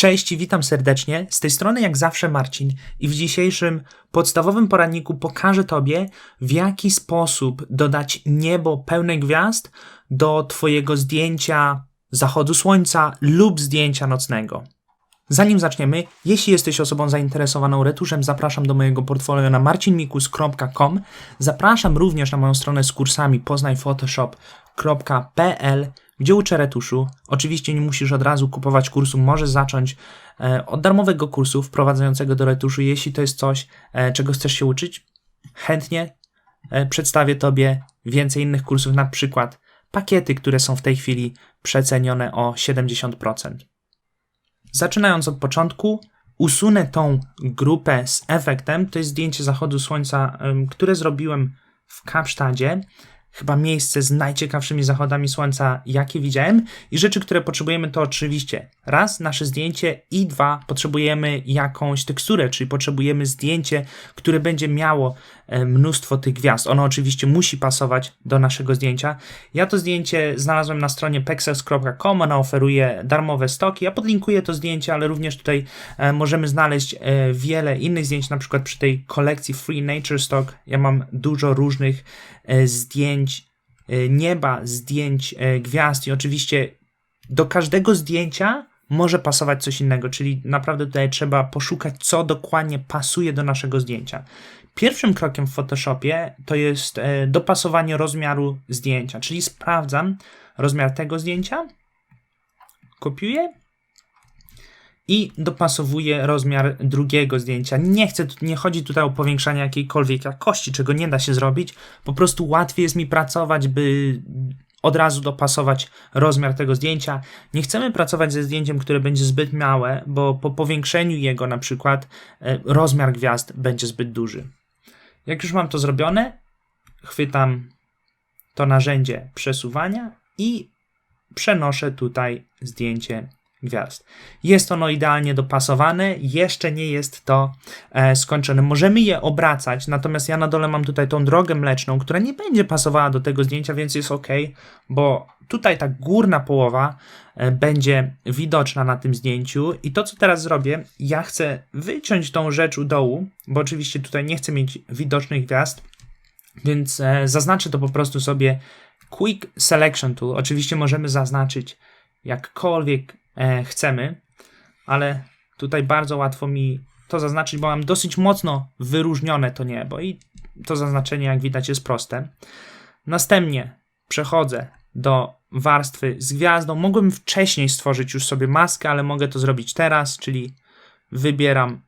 Cześć i witam serdecznie. Z tej strony jak zawsze Marcin i w dzisiejszym podstawowym poradniku pokażę Tobie, w jaki sposób dodać niebo pełne gwiazd do Twojego zdjęcia zachodu słońca lub zdjęcia nocnego. Zanim zaczniemy, jeśli jesteś osobą zainteresowaną retuszem, zapraszam do mojego portfolio na marcinmikus.com. Zapraszam również na moją stronę z kursami poznajphotoshop.pl, gdzie uczę retuszu. Oczywiście nie musisz od razu kupować kursu, możesz zacząć e, od darmowego kursu wprowadzającego do retuszu, jeśli to jest coś, e, czego chcesz się uczyć. Chętnie e, przedstawię Tobie więcej innych kursów, na przykład pakiety, które są w tej chwili przecenione o 70%. Zaczynając od początku, usunę tą grupę z efektem. To jest zdjęcie zachodu słońca, które zrobiłem w Kapsztadzie. Chyba miejsce z najciekawszymi zachodami słońca, jakie widziałem. I rzeczy, które potrzebujemy, to oczywiście raz nasze zdjęcie, i dwa potrzebujemy jakąś teksturę, czyli potrzebujemy zdjęcie, które będzie miało mnóstwo tych gwiazd. Ono oczywiście musi pasować do naszego zdjęcia. Ja to zdjęcie znalazłem na stronie pexels.com, ona oferuje darmowe stoki. Ja podlinkuję to zdjęcie, ale również tutaj e, możemy znaleźć e, wiele innych zdjęć, na przykład przy tej kolekcji Free Nature Stock. Ja mam dużo różnych e, zdjęć e, nieba, zdjęć e, gwiazd i oczywiście do każdego zdjęcia może pasować coś innego, czyli naprawdę tutaj trzeba poszukać, co dokładnie pasuje do naszego zdjęcia. Pierwszym krokiem w Photoshopie to jest e, dopasowanie rozmiaru zdjęcia, czyli sprawdzam rozmiar tego zdjęcia, kopiuję i dopasowuję rozmiar drugiego zdjęcia. Nie chcę, nie chodzi tutaj o powiększanie jakiejkolwiek jakości, czego nie da się zrobić. Po prostu łatwiej jest mi pracować, by od razu dopasować rozmiar tego zdjęcia. Nie chcemy pracować ze zdjęciem, które będzie zbyt małe, bo po powiększeniu jego na przykład e, rozmiar gwiazd będzie zbyt duży. Jak już mam to zrobione, chwytam to narzędzie przesuwania i przenoszę tutaj zdjęcie gwiazd. Jest ono idealnie dopasowane, jeszcze nie jest to e, skończone. Możemy je obracać, natomiast ja na dole mam tutaj tą drogę mleczną, która nie będzie pasowała do tego zdjęcia, więc jest ok, bo tutaj ta górna połowa e, będzie widoczna na tym zdjęciu i to co teraz zrobię, ja chcę wyciąć tą rzecz u dołu, bo oczywiście tutaj nie chcę mieć widocznych gwiazd, więc e, zaznaczę to po prostu sobie Quick Selection Tool. Oczywiście możemy zaznaczyć jakkolwiek e, chcemy, ale tutaj bardzo łatwo mi to zaznaczyć, bo mam dosyć mocno wyróżnione to niebo i to zaznaczenie, jak widać, jest proste. Następnie przechodzę do warstwy z gwiazdą. Mogłem wcześniej stworzyć już sobie maskę, ale mogę to zrobić teraz, czyli wybieram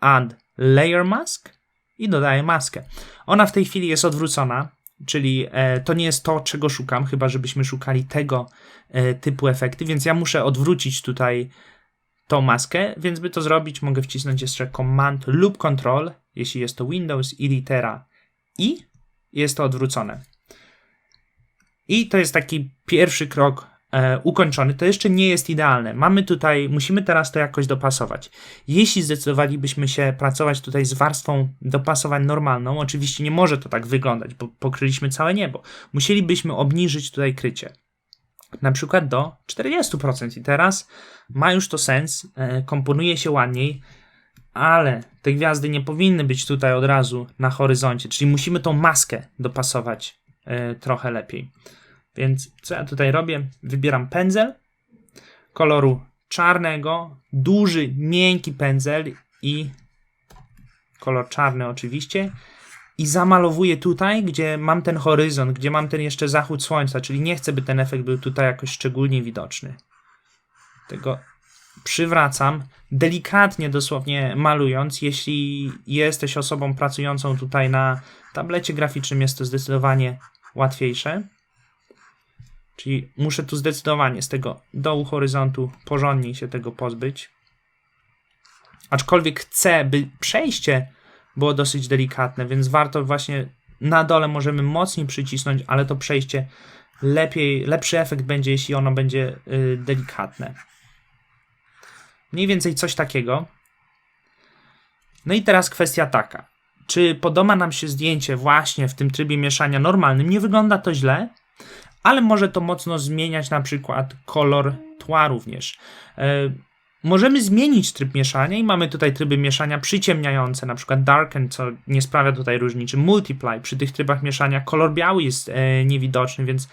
Add Layer Mask i dodaję maskę. Ona w tej chwili jest odwrócona, czyli e, to nie jest to, czego szukam, chyba żebyśmy szukali tego e, typu efekty, więc ja muszę odwrócić tutaj tą maskę, więc by to zrobić mogę wcisnąć jeszcze Command lub Control, jeśli jest to Windows i litera I, jest to odwrócone. I to jest taki pierwszy krok e, ukończony. To jeszcze nie jest idealne. Mamy tutaj, musimy teraz to jakoś dopasować. Jeśli zdecydowalibyśmy się pracować tutaj z warstwą dopasowań normalną, oczywiście nie może to tak wyglądać, bo pokryliśmy całe niebo. Musielibyśmy obniżyć tutaj krycie. Na przykład do 40%. I teraz ma już to sens, e, komponuje się ładniej, ale te gwiazdy nie powinny być tutaj od razu na horyzoncie, czyli musimy tą maskę dopasować trochę lepiej. Więc co ja tutaj robię? Wybieram pędzel koloru czarnego, duży, miękki pędzel i kolor czarny oczywiście i zamalowuję tutaj, gdzie mam ten horyzont, gdzie mam ten jeszcze zachód słońca, czyli nie chcę, by ten efekt był tutaj jakoś szczególnie widoczny. Tego przywracam, delikatnie dosłownie malując. Jeśli jesteś osobą pracującą tutaj na tablecie graficznym, jest to zdecydowanie łatwiejsze. Czyli muszę tu zdecydowanie z tego dołu horyzontu porządniej się tego pozbyć. Aczkolwiek chcę, by przejście było dosyć delikatne, więc warto właśnie na dole możemy mocniej przycisnąć, ale to przejście lepiej, lepszy efekt będzie, jeśli ono będzie yy, delikatne. Mniej więcej coś takiego. No i teraz kwestia taka. Czy podoba nam się zdjęcie właśnie w tym trybie mieszania normalnym? Nie wygląda to źle, ale może to mocno zmieniać na przykład kolor tła również. możemy zmienić tryb mieszania i mamy tutaj tryby mieszania przyciemniające, na przykład darken, co nie sprawia tutaj różnicy, multiply, przy tych trybach mieszania kolor biały jest e, niewidoczny, więc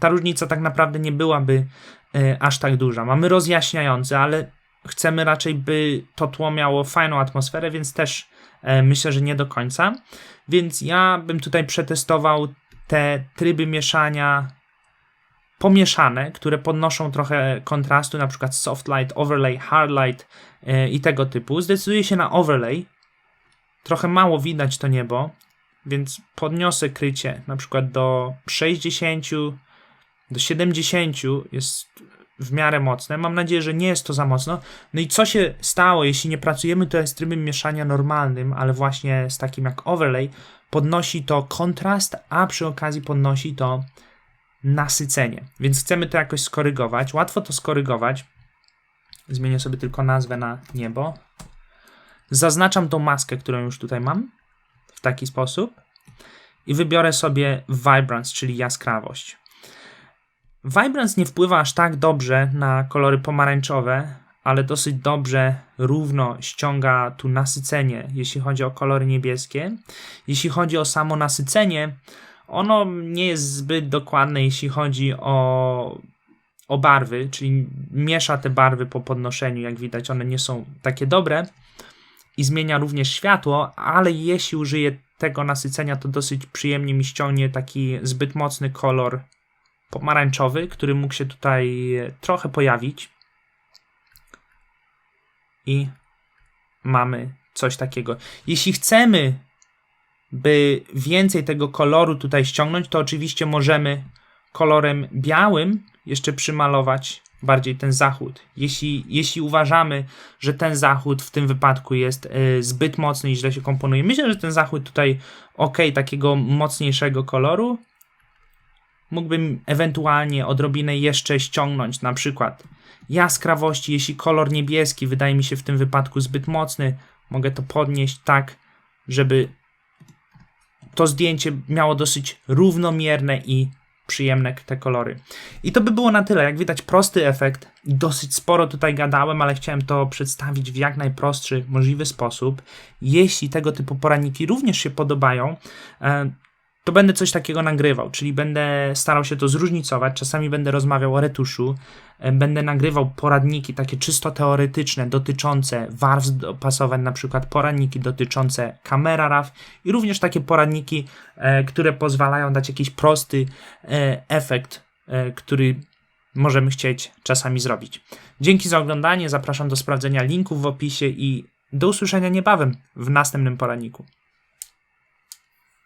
ta różnica tak naprawdę nie byłaby e, aż tak duża. Mamy rozjaśniający, ale chcemy raczej, by to tło miało fajną atmosferę, więc też e, myślę, że nie do końca. Więc ja bym tutaj przetestował te tryby mieszania pomieszane, które podnoszą trochę kontrastu, na przykład soft light, overlay, hard light yy, i tego typu. Zdecyduję się na overlay. Trochę mało widać to niebo, więc podniosę krycie na przykład do 60, do 70 jest w miarę mocne. Mam nadzieję, że nie jest to za mocno. No i co się stało, jeśli nie pracujemy tutaj z trybem mieszania normalnym, ale właśnie z takim jak overlay, podnosi to kontrast, a przy okazji podnosi to nasycenie. Więc chcemy to jakoś skorygować. Łatwo to skorygować. Zmienię sobie tylko nazwę na niebo. Zaznaczam tą maskę, którą już tutaj mam w taki sposób i wybiorę sobie Vibrance, czyli jaskrawość. Vibrance nie wpływa aż tak dobrze na kolory pomarańczowe, ale dosyć dobrze, równo ściąga tu nasycenie, jeśli chodzi o kolory niebieskie. Jeśli chodzi o samo nasycenie, ono nie jest zbyt dokładne, jeśli chodzi o, o barwy, czyli miesza te barwy po podnoszeniu, jak widać, one nie są takie dobre i zmienia również światło, ale jeśli użyję tego nasycenia, to dosyć przyjemnie mi ściągnie taki zbyt mocny kolor pomarańczowy, który mógł się tutaj trochę pojawić. I mamy coś takiego. Jeśli chcemy, by więcej tego koloru tutaj ściągnąć, to oczywiście możemy kolorem białym jeszcze przymalować bardziej ten zachód. Jeśli, jeśli uważamy, że ten zachód w tym wypadku jest y, zbyt mocny i źle się komponuje, myślę, że ten zachód tutaj ok, takiego mocniejszego koloru, mógłbym ewentualnie odrobinę jeszcze ściągnąć, na przykład jaskrawości, jeśli kolor niebieski wydaje mi się w tym wypadku zbyt mocny, mogę to podnieść tak, żeby to zdjęcie miało dosyć równomierne i przyjemne te kolory. I to by było na tyle. Jak widać, prosty efekt. Dosyć sporo tutaj gadałem, ale chciałem to przedstawić w jak najprostszy możliwy sposób. Jeśli tego typu poradniki również się podobają, e, to będę coś takiego nagrywał, czyli będę starał się to zróżnicować. Czasami będę rozmawiał o retuszu, e, będę nagrywał poradniki takie czysto teoretyczne dotyczące warstw dopasowań, na przykład poradniki dotyczące kamera RAW i również takie poradniki, e, które pozwalają dać jakiś prosty e, efekt, który możemy chcieć czasami zrobić. Dzięki za oglądanie, zapraszam do sprawdzenia linków w opisie i do usłyszenia niebawem w następnym poradniku.